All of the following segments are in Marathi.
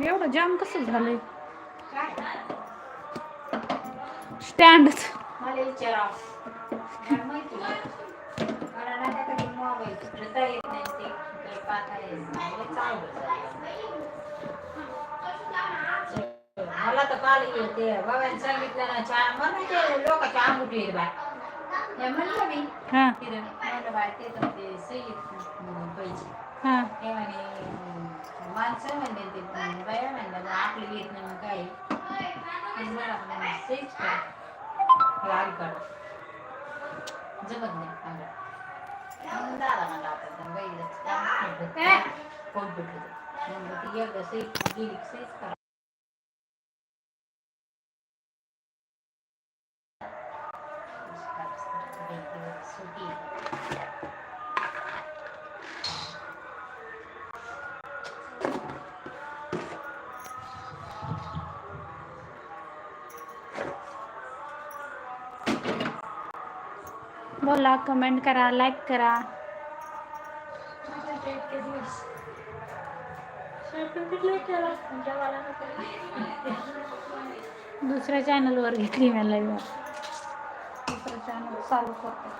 एवढं जाम कसं झालंय? काय स्टँडच मला येत येत तर काल ते बाबांनी सांगितलं ना चहा म्हणून लोकांच्या अंगुठी आहेत बाय हे म्हणलं मी. हा. तिथं म्हणलं बाय ते तर ते सही पैसे. हा. ते म्हणे अं, माणसं म्हणले ते बाया म्हणलं मग आपलं येत नाही मग काय पण बरं आपण सहीच करा लाल काढ जमत नाही सांगा म्हणून दादा म्हणला आता त्या बाईला कोण भेटलं म्हणलं ती कमेंट करा लाईक करा। दुसऱ्या चॅनलवर घेतली मी लाईव्ह दुसरं चॅनल चालू करते.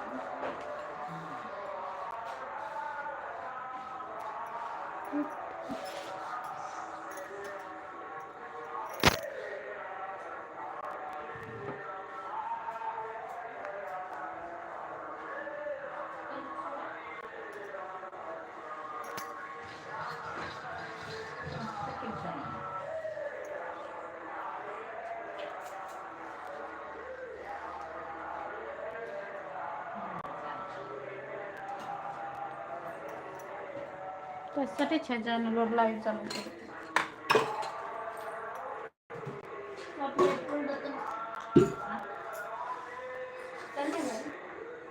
त्यासाठीच ह्या चॅनलवर लाईव्ह चालू करते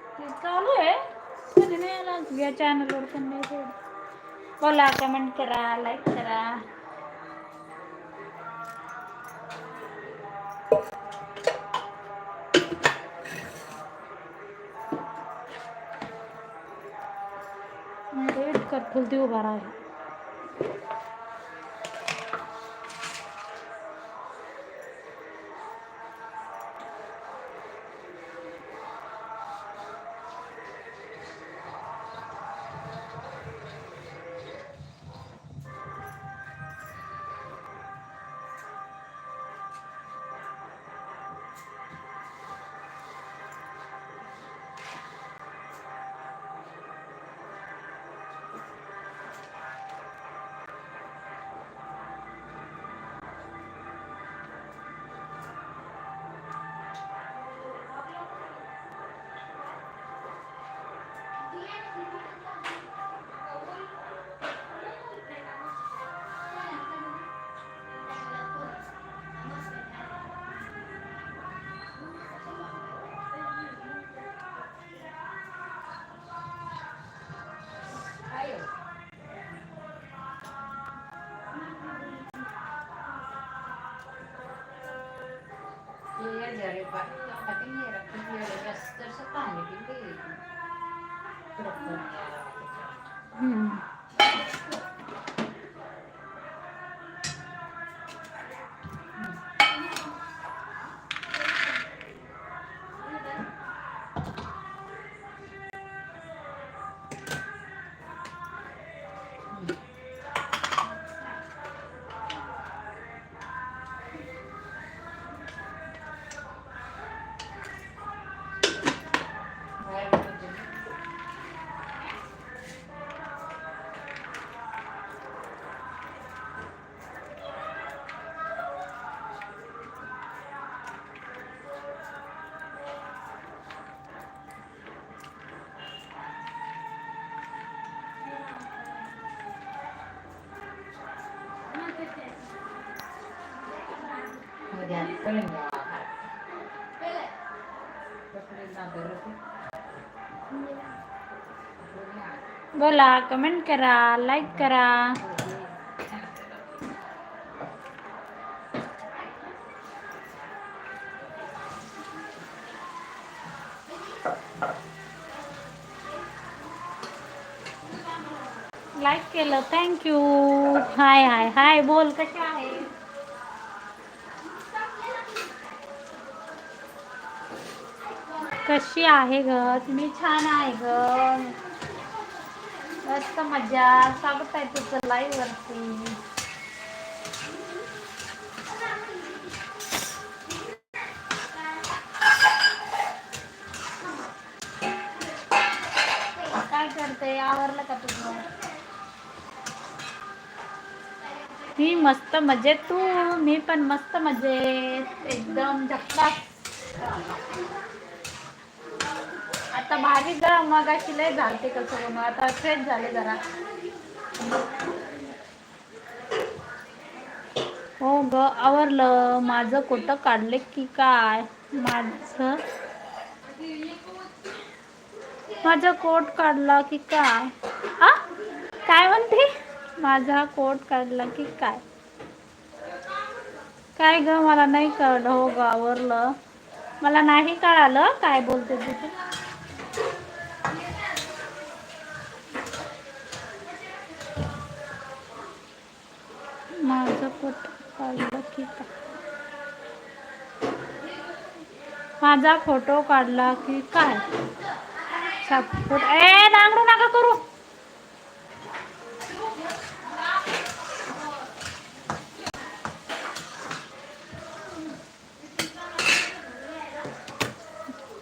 ते चालू आहे कधी नाही आला या चॅनलवर पण नाही तेवढं. बोला कमेंट करा लाईक करा वेट कर फुलती ये जरे बाय आता नाही रखत ये जास्त तर पाणी पिले করতে बोला कमेंट करा लाईक करा. लाईक केलं थँक्यू हाय हाय हाय बोल कसे आहे? कशी आहे ग? तुम्ही छान आहे ग. मस्त मजा. स्वागत आहे तुझं लाईव्ह वरती. काय करते? आवरलं का तुझं? मी मस्त मजेत तू. मी पण मस्त मजेत. एकदम झक्कास आता भारी जरा मगाशी लय झालते कसं म्हणून आता फ्रेश झाले जरा. हो ग आवरलं. माझं कोट काढले की काय? माझं माझा कोट काढला की काय? आ? काय म्हणते? माझा कोट काढला की काय? काय ग मला नाही कळलं. हो ग आवरलं. मला नाही कळालं काय बोलते तुझं माझं कोट काढला की माझा फोटो काढला की काय? ए नांगडू नका करू.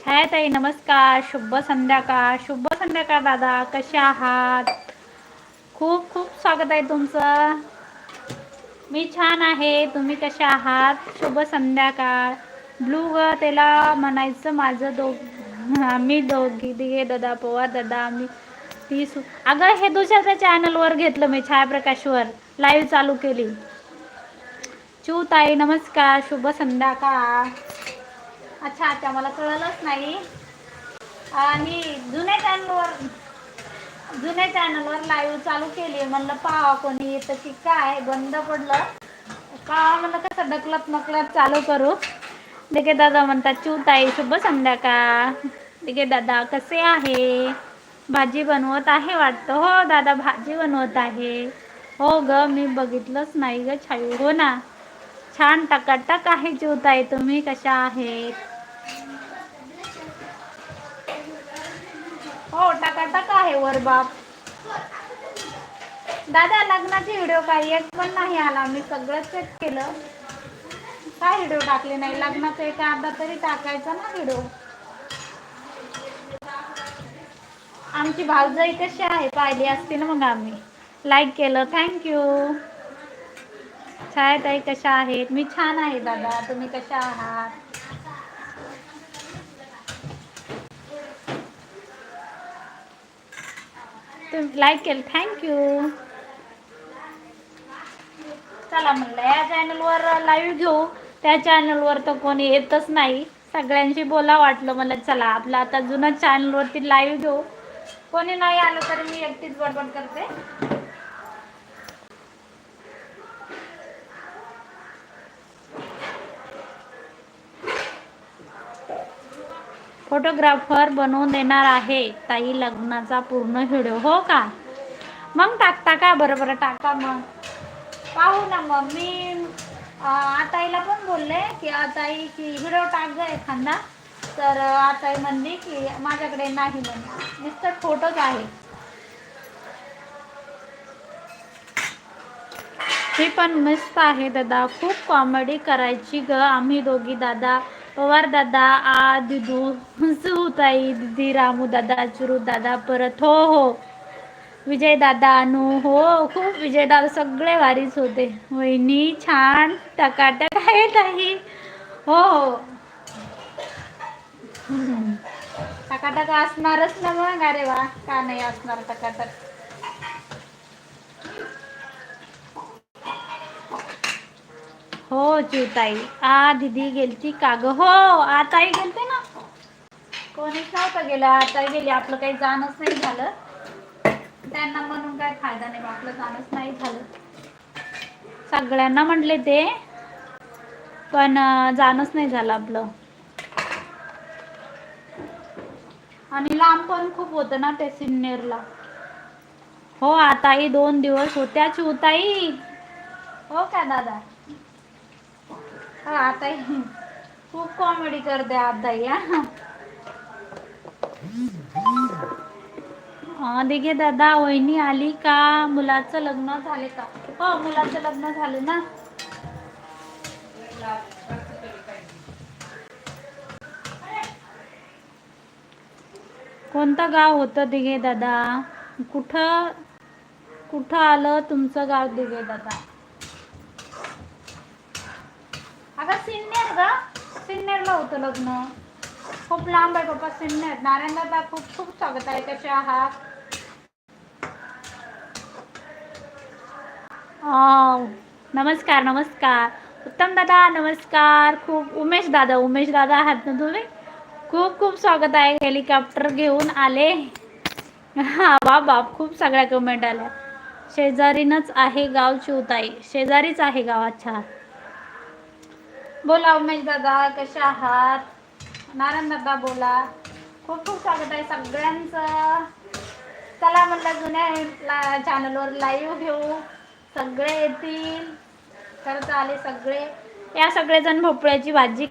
हाय ताई नमस्कार. शुभ संध्याकाळ. शुभ संध्याकाळ दादा. कसे आहात? खूप खूप स्वागत आहे तुमचं. मी छान आहे तुम्ही कसे आहात? शुभ संध्याकाळ. ब्लू ग त्याला म्हणायचं माझं दो आम्ही दोघी दिघे दादा पोवा दादा आम्ही ती सु अगं हे दुसऱ्याच्या चॅनलवर घेतलं मी छायाप्रकाशवर लाईव्ह चालू केली. चू ताई नमस्कार शुभ संध्याकाळ. अच्छा अच्छा मला कळलंच नाही. आणि जुन्या चॅनलवर जुन्या चॅनलवर लाईव्ह चालू केली म्हणलं पहा कोणी येतं की काय बंद पडलं. का म्हणलं कसं ढकलत नकलत चालू करू. देखे दादा म्हणतात चू आहे. शुभ संध्याकाळ. देखे दादा कसे आहे? भाजी बनवत आहे वाटतं. हो दादा भाजी बनवत आहे. हो ग मी बघितलंच नाही ग छायू हो ना. छान टकाटक आहे चिवताई तुम्ही कशा आहेत? हो टकाटक आहे वर बाप? दादा लग्नाचे व्हिडिओ काही एक पण नाही आला. मी सगळं चेक केलं. काय व्हिडिओ टाकले नाही? लग्नाचा एक अर्धा तरी टाकायचा ना व्हिडिओ आमची भावजाई कशी आहे. पाहिली असते ना मग आम्ही. लाईक केलं. थँक्यू छायाताई कशा आहेत? मी छान आहे दादा. तुम्ही कशा आहात? तुम्ही लाईक केलं. थँक्यू चला म्हणलं या चॅनलवर लाईव्ह घेऊ. त्या चॅनलवर तर कोणी येतच नाही. सगळ्यांशी बोला वाटलं मला चला आपलं आता जुनं चॅनलवरती लाईव्ह घेऊ. कोणी नाही आलं तरी मी एकटीच बडबड करते. फोटोग्राफर बनवून देणार आहे. ताई लग्नाचा पूर्ण व्हिडिओ हो का? मग टाकता का बरं बरं टाका मग. पाहू ना मग. मी आताईला पण बोलले की आताई की व्हिडिओ टाक जा एखादा. तर आताई म्हणली की माझ्याकडे नाही म्हणून नुसतं फोटोच आहे. ती पण मस्त आहे दादा. खूप कॉमेडी करायची ग. आम्ही दोघी दादा. पवार दादा आ दिदू सुताई दिदी रामू दादा चुरू दादा परत हो हो. विजय दादा अनु हो खूप विजय दादा सगळे वारीच होते. वहिनी छान टकाटक आहे ताई हो हो. टकाटक असणारच ना मग? अरे वा का नाही असणार टकाटक? हो चिवताई आ दिदी गेलती का ग हो आताही गेलते ना? कोणीच नव्हतं गेलं. आता गेली. आपलं काही जाणंच नाही झालं. त्यांना म्हणून काय फायदा नाही आपलं जाणंच नाही झालं. सगळ्यांना म्हटले ते पण जाणंच नाही झालं आपलं. आणि लांब पण खूप होतं ना ते सिन्नेरला. हो आताही दोन दिवस होत्या चिवताई हो, हो का दादा? आता खूप कॉमेडी करते आता या दिघे दादा वहिनी आली का? मुलाचं लग्न झाले का? हो मुलाचं लग्न झालं ना. कोणतं गाव होतं दिघे दादा? कुठं कुठं आलं तुमचं गाव दिघे दादा? ग सिन्नरला होतं लग्न. खूप लांब आहे पप्पा सिन्नर. नारायण दादा खूप खूप स्वागत आहे. कसे आहात? नमस्कार नमस्कार. उत्तम दादा नमस्कार. खूप उमेश दादा उमेश दादा आहात ना तुम्ही? खूप खूप स्वागत आहे. हेलिकॉप्टर घेऊन आले. हा बाप बाप खूप सगळ्या कमेंट आल्या. शेजारीनच आहे गाव चिवताई शेजारीच आहे गाव अच्छा. बोला उमेश दादा कसे आहात? नारायण दादा बोला. खूप खूप स्वागत आहे सगळ्यांचं. चला म्हटलं जुन्या चॅनलवर लाईव्ह घेऊ. सगळे येतील. खरंच आले सगळे. या सगळेजण भोपळ्याची भाजी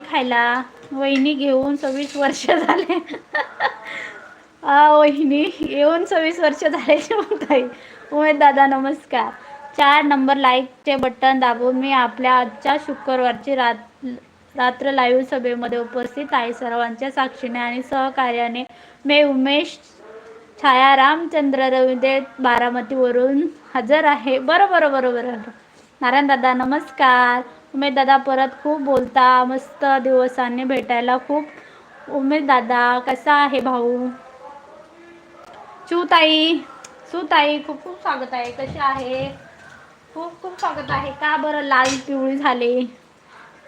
खायला. वहिनी घेऊन सव्वीस वर्ष झाले. वहिनी येऊन सव्वीस वर्ष झाल्याची म्हणताई उमेश दादा नमस्कार. चार नंबर लाईकचे बटन दाबून मी आपल्या आजच्या शुक्रवारची रात रात्र लाईव्ह सभेमध्ये उपस्थित आहे. सर्वांच्या साक्षीने आणि सहकार्याने मी उमेश छाया रामचंद्र रविदेव बारामतीवरून हजर आहे. बरं बरं बरं बरं नारायण दादा नमस्कार. उमेश दादा परत खूप बोलता. मस्त दिवसांनी भेटायला खूप. उमेश दादा कसा आहे भाऊ? चूताई सुताई खूप खूप स्वागत आहे. कशी आहे? खूप खूप स्वागत आहे. का बरं लाल पिवळी झाले?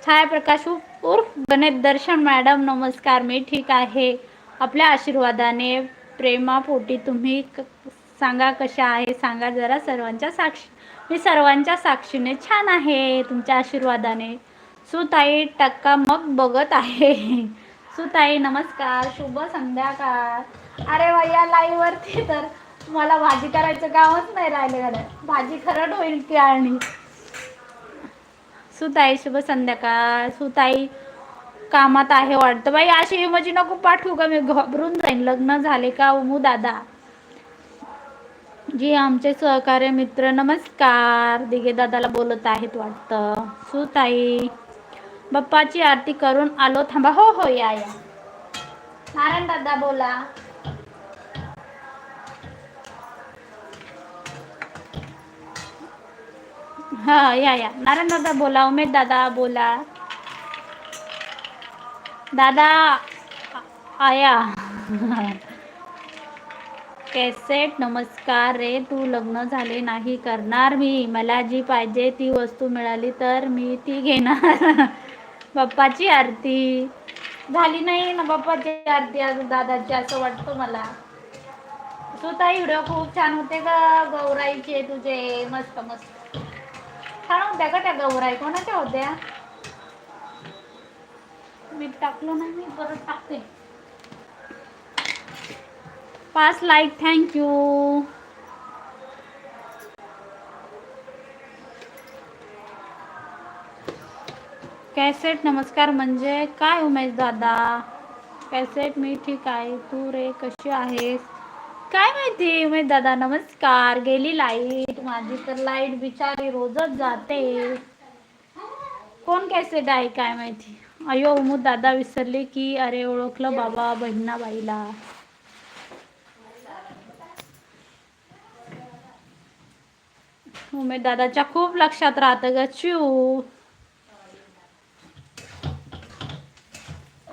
छायाप्रकाश उर्फ उर्फ गणेश दर्शन मॅडम नमस्कार. मी ठीक आहे. आपल्या आशीर्वादाने प्रेमापोटी तुम्ही क सांगा कशा आहे? सांगा जरा सर्वांच्या साक्षी मी सर्वांच्या साक्षीने छान आहे तुमच्या आशीर्वादाने. सुताई टक्का मग बघत आहे. सुताई नमस्कार. शुभ संध्याकाळ. अरे भैया लाईव्हवरती तर मला भाजी करायचं कामच नाही राहिलं गाड्या. भाजी खरड होईल की आणि? सुताई शुभ संध्याकाळ. सुताई कामात आहे वाटतं. बाई अशी इमोजी नको पाठवू का मी घाबरून जाईन. लग्न झाले का उमू दादा? जी आमचे सहकार्य मित्र नमस्कार. दिगे दादाला बोलत आहेत वाटतं. सुताई बाप्पाची आरती करून आलो. थांबा. हो हो या या. नारायण दादा बोला. हा या या. नारायण दादा बोला उमेद दादा बोला. दादा आया. कॅसेट नमस्कार रे तू लग्न झाले नाही करणार मी. मला जी पाहिजे ती वस्तू मिळाली तर मी ती घेणार. बाप्पाची आरती. झाली नाही ना बाप्पाची आरती अजून दादाची असं वाटतं मला. स्वतः व्हिडिओ खूप छान होते ग गौराईचे तुझे. मस्त मस्त. काढून होत्या का त्या गौराई कोणाच्या होत्या मी टाकलो नाही मी परत टाकते. पाच लाईक थँक्यू कॅसेट नमस्कार म्हणजे काय उमेश दादा? कॅसेट मी ठीक आहे. तू रे कशी आहेस? काय माहिती? उमेश दादा नमस्कार. गेली लाइट. माझी तर लाइट बिचारी रोजच जाते. कोण कॅसेट आहे काय माहिती? अयो उमू दादा विसरले की अरे ओळखलं बाबा बहिणाबाईला. उमेद दादाच्या खूप लक्षात राहतं ग. चिव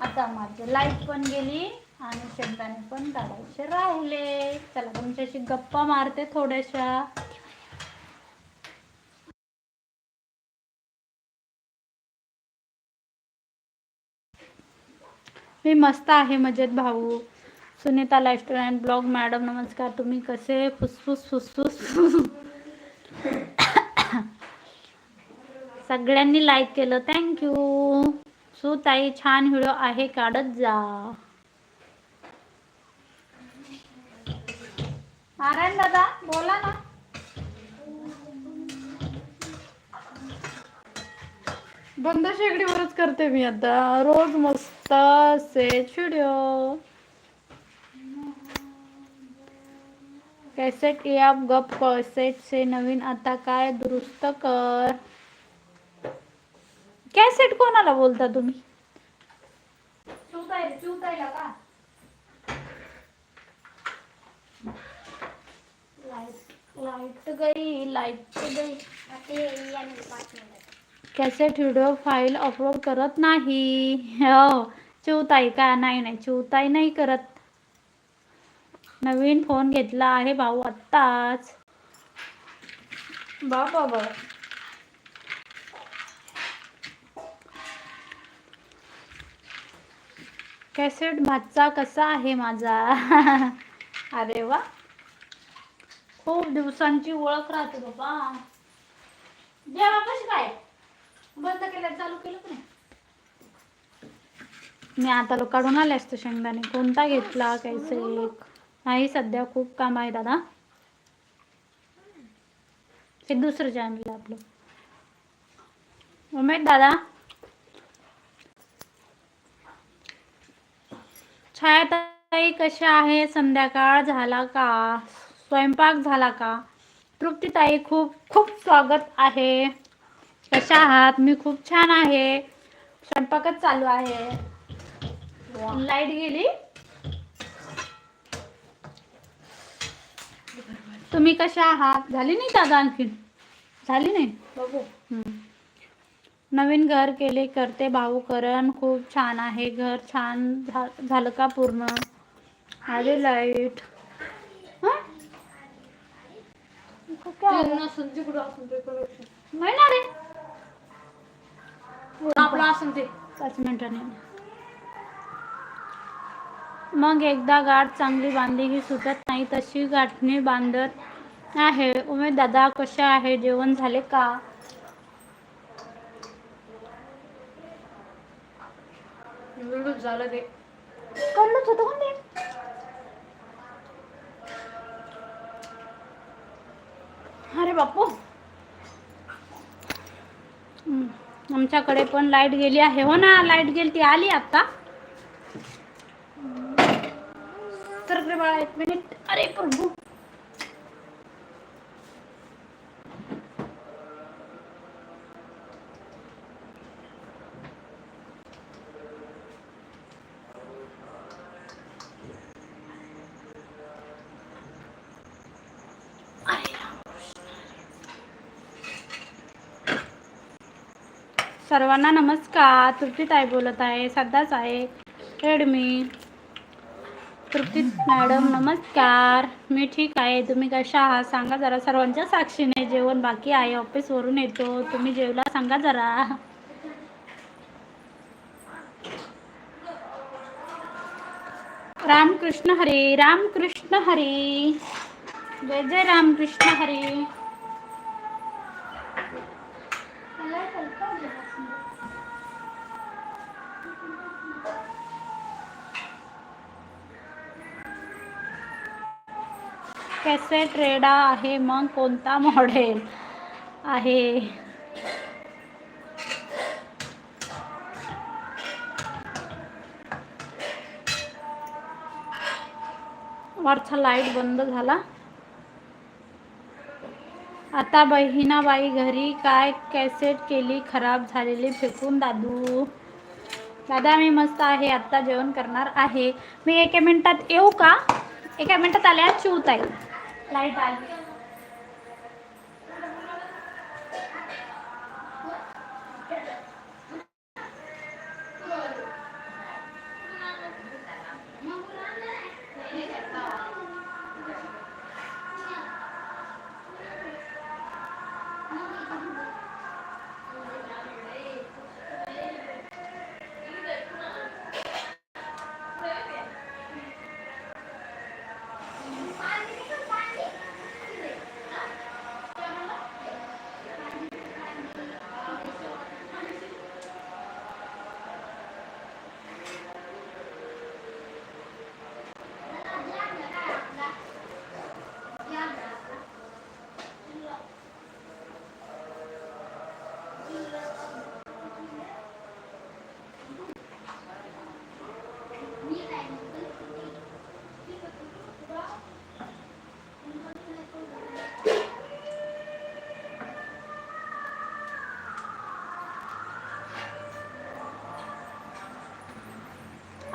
आता माझी लाइट पण गेली. आणि शेंगदाणे पण काढायचे राहिले. चला तुमच्याशी गप्पा मारते थोड्याशा. मी मस्त आहे मजेत भाऊ. सुनीता रेस्टॉरंट ब्लॉग मॅडम नमस्कार. तुम्ही कसे? फुसफुस फुसफुस. सगळ्यांनी लाईक केलं. थँक्यू सु ताई छान व्हिडिओ आहे काढत जा. नारायण दादा बोला ना. बंद शेगडीवरच करते मी आता. रोज मस्त सेट व्हिडिओ कॅसेट या गप कॅसेटचे नवीन आता काय दुरुस्त कर. कॅसेट कोणाला बोलता तुम्ही? चुतायला का? लाइट लाइट गई. लाइट गई कॅसेट व्हिडिओ फाईल अपलोड करत नाही. हो चिवताई का? नाही नाही चिवताई नाही करत. नवीन फोन घेतला आहे भाऊ आत्ताच. बाबा बा कॅसेट भातचा कसा आहे माझा? अरे वा. खूप दिवसांची ओळख राहते बाबा. जेव्हा कशी काय? बंद केलं चालू केलं की नाही? मी आता लोक काढून आले असते शेंगदाणे. कोणता घेतला कैसे नाही सध्या खूप काम आहे दादा. हे दुसरं चॅनल आपलं. उमेद दादा? छायाताई कशा आहे? संध्याकाळ झाला का? स्वयंपाक झाला का? तृप्तीताई खूप खूप स्वागत आहे. कशा आहात? मी खूप छान आहे. स्वयंपाकच चालू आहे. लाइट गेली? तुम्ही कशा आहात? झाली नाही दादा आणखीन? झाली नाही? बघू. नवीन घर केले करते भाऊकरण खूप छान आहे. घर छान झालं का पूर्ण? आले लाइट. आपलं ते. पाच मिनिटांनी. मग एकदा गाठ चांगली बांधली ही सुटत नाही तशी गाठणी बांधत आहे. उमेद दादा कशा आहे? जेवण झाले का? झालं ते. कळलंच होतं का नाही अरे बापू. आमच्याकडे पण लाइट गेली आहे. हो ना लाइट गेली ती आली आता. तर बाळा एक मिनिट. अरे प्रभू. सर्वांना नमस्कार. तृप्ती ताई बोलत आहे सध्याच आहे. रेडमी तृप्ती मॅडम नमस्कार. मी ठीक आहे. तुम्ही कशा आहात? सांगा जरा. सर्वांच्या साक्षीने जेवण बाकी आहे. ऑफिसवरून येतो. तुम्ही जेवला? सांगा जरा. रामकृष्ण हरी. रामकृष्ण हरी. जय जय रामकृष्ण हरी. कॅसेट रेडा आहे मग कोणता मॉडेल आहे? वरचा लाइट बंद झाला. आता बहिणाबाई घरी काय कॅसेट केली? खराब झालेली फेकून दादू. दादा मी मस्त आहे. आत्ता जेवण करणार आहे. मी एका मिनटात येऊ का? एका मिनटात आल्या चिवत आहे लाइट आली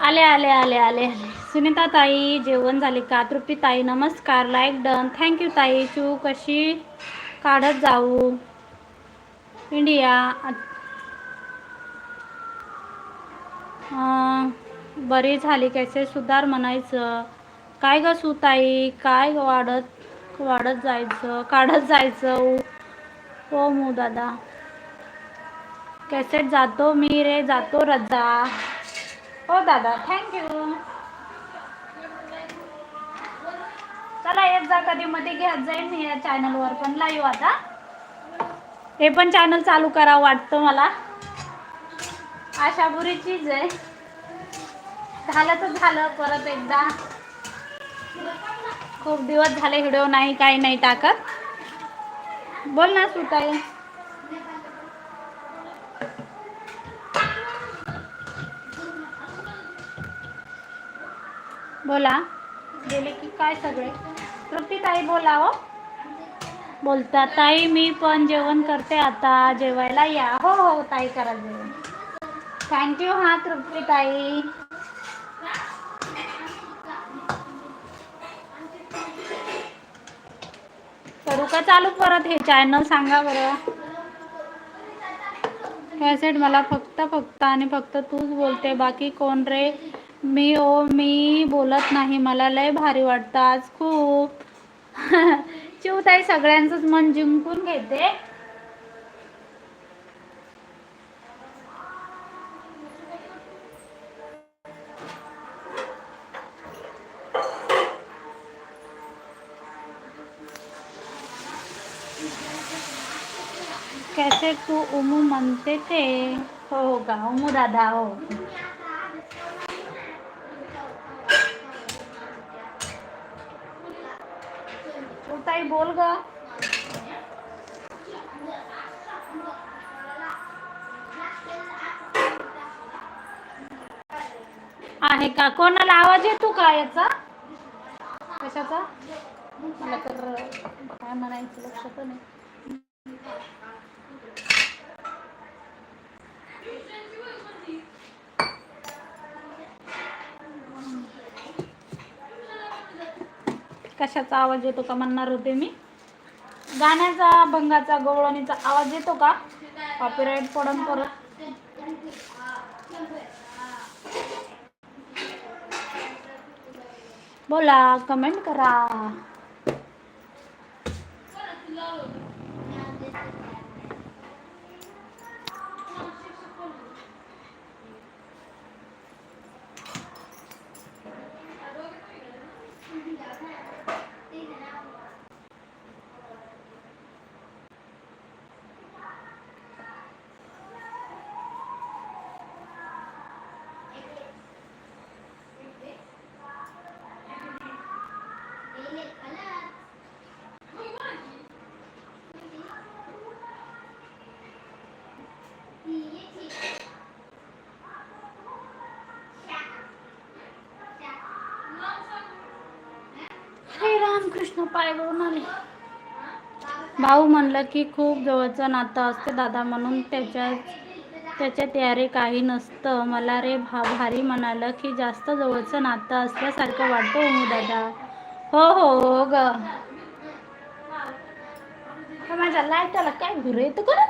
आले आले आले आले. सुनीता ताई जेवण झाले का? तृप्ती ताई नमस्कार. लाईक डन थँक्यू ताई. चू कशी? काढत जाऊ. इंडिया. बरी झाली. कसे सुधार म्हणायचं? काय ग सुताई काय ग वाढत वाढत जायचं? काढत जायचं? हो मू दादा. कॅसेट जातो मी रे? जातो रजा. हो दादा. थँक्यू चला येत जा कधी. मध्ये घेत जाईल मी या चॅनलवर पण लाईव्ह आता. हे पण चॅनल चालू करावं वाटतं मला. आशापुरी चीज आहे. झालं तर झालं परत एकदा. खूप दिवस झाले व्हिडिओ नाही काही नाही टाकत. बोल ना सुताई. बोला. गेले की काय सगळे? तृप्ती ताई बोला हो. बोलता ताई मी पण जेवण करते आता. जेवायला या. हो हो ताई करा जेवण. थँक्यू हा तृप्ती ताई. करू का चालू परत हे चॅनल सांगा बरं? कॅसेट मला फक्त फक्त आणि फक्त तूच बोलते. बाकी कोण रे? मी ओ मी बोलत नाही. मला लय भारी वाटतं आज खूप. चिवताई सगळ्यांचंच मन जिंकून घेते. कैसे तू उमू म्हणते ते हो हो का उमू दादा हो. काही बोल ग. आहे का? कोणाला आवाज येतो का याचा? कशाचा? मला तर काय म्हणायचं लक्षात नाही. कशाचा आवाज येतो का म्हणणार होते मी? गाण्याचा भंगाचा गवळणीचा आवाज येतो का? कॉपीराईट पडन परत. बोला कमेंट करा. रामकृष्ण पाय गळून आले. भाऊ म्हणलं की खूप जवळचं नातं असते दादा म्हणून त्याच्यात त्याच्यात यारे काही नसतं. मला रे भा भारी म्हणालं की जास्त जवळचं नातं असल्यासारखं वाटतं हो दादा. हो हो, हो ग. हा माझ्या लाईटाला काय घुर येतं का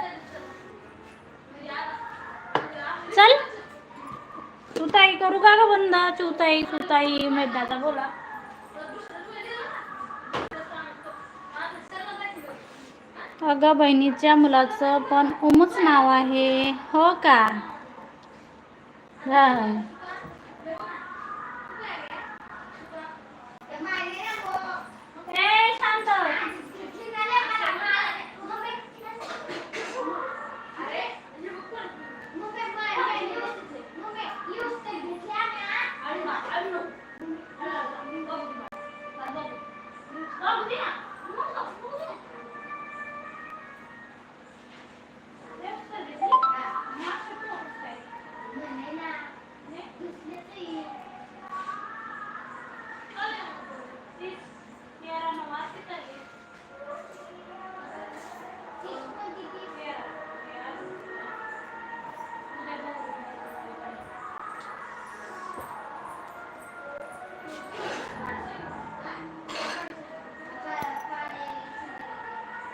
चल. चुताई करू का ग बंद? चुताई चुताई दादा बोला. अगं बहिणीच्या मुलाचं पण उमूच नाव आहे. हो का? हा